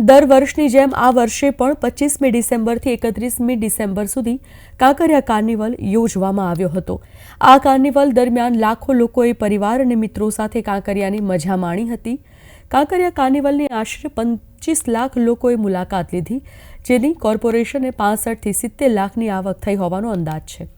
દર વર્ષની જેમ આ વર્ષે પણ પચીસમી ડિસેમ્બરથી એકત્રીસમી ડિસેમ્બર સુધી કાંકરિયા કાર્નિવલ યોજવામાં આવ્યો હતો. આ કાર્નિવલ દરમિયાન લાખો લોકોએ પરિવાર અને મિત્રો સાથે કાંકરિયાની મજા માણી હતી. કાંકરિયા કાર્નિવલની આશરે પચીસ લાખ લોકોએ મુલાકાત લીધી, જેની કોર્પોરેશને પાસઠથી સિત્તેર લાખની આવક થઈ હોવાનો અંદાજ છે.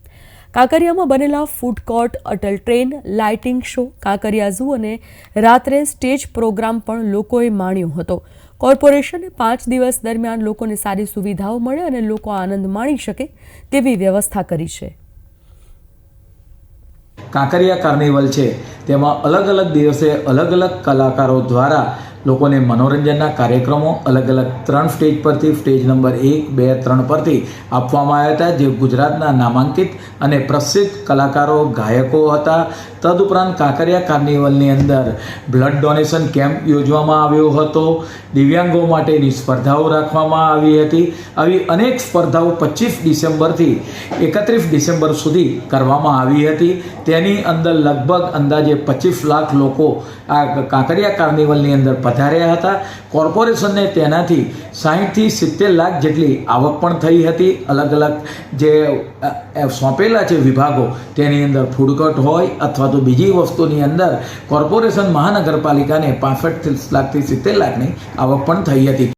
કાંકરિયામાં બનેલા food court, Atal train, lighting show, Kankaria zoo અને રાત્રે સ્ટેજ પ્રોગ્રામ પણ લોકોએ માણ્યો હતો. કોર્પોરેશને પાંચ દિવસ દરમિયાન લોકોને સારી સુવિધાઓ મળે અને લોકો આનંદ માણી શકે તેવી વ્યવસ્થા કરી છે. કાંકરિયા કાર્નિવલ છે. તેમાં અલગ અલગ દિવસે અલગ અલગ કલાકારો દ્વારા લોકોને મનોરંજનના કાર્યક્રમો અલગ અલગ ત્રણ સ્ટેજ પરથી સ્ટેજ નંબર એક, બે, ત્રણ પરથી આપવામાં આવ્યા હતા, જે ગુજરાતના નામાંકિત અને પ્રસિદ્ધ કલાકારો, ગાયકો હતા. તદુપરાંત કાંકરિયા કાર્નિવલની અંદર બ્લડ ડોનેશન કેમ્પ યોજવામાં આવ્યો હતો. દિવ્યાંગો માટેની સ્પર્ધાઓ રાખવામાં આવી હતી. આવી અનેક સ્પર્ધાઓ પચીસ ડિસેમ્બરથી એકત્રીસ ડિસેમ્બર સુધી કરવામાં આવી હતી. તેની અંદર લગભગ અંદાજે પચીસ લાખ લોકો આ કાંકરિયા કાર્નિવલની અંદર પધાર્યા હતા. કોર્પોરેશનને તેનાથી સાહીઠથી સિત્તેર લાખ જેટલી આવક પણ થઈ હતી. અલગ અલગ જે સોંપેલા છે વિભાગો, તેની અંદર ફૂડકોર્ટ હોય અથવા તો બીજી વસ્તુની અંદર કોર્પોરેશન મહાનગરપાલિકાને પાસઠ લાખથી સિત્તેર લાખની આવક પણ થઈ હતી.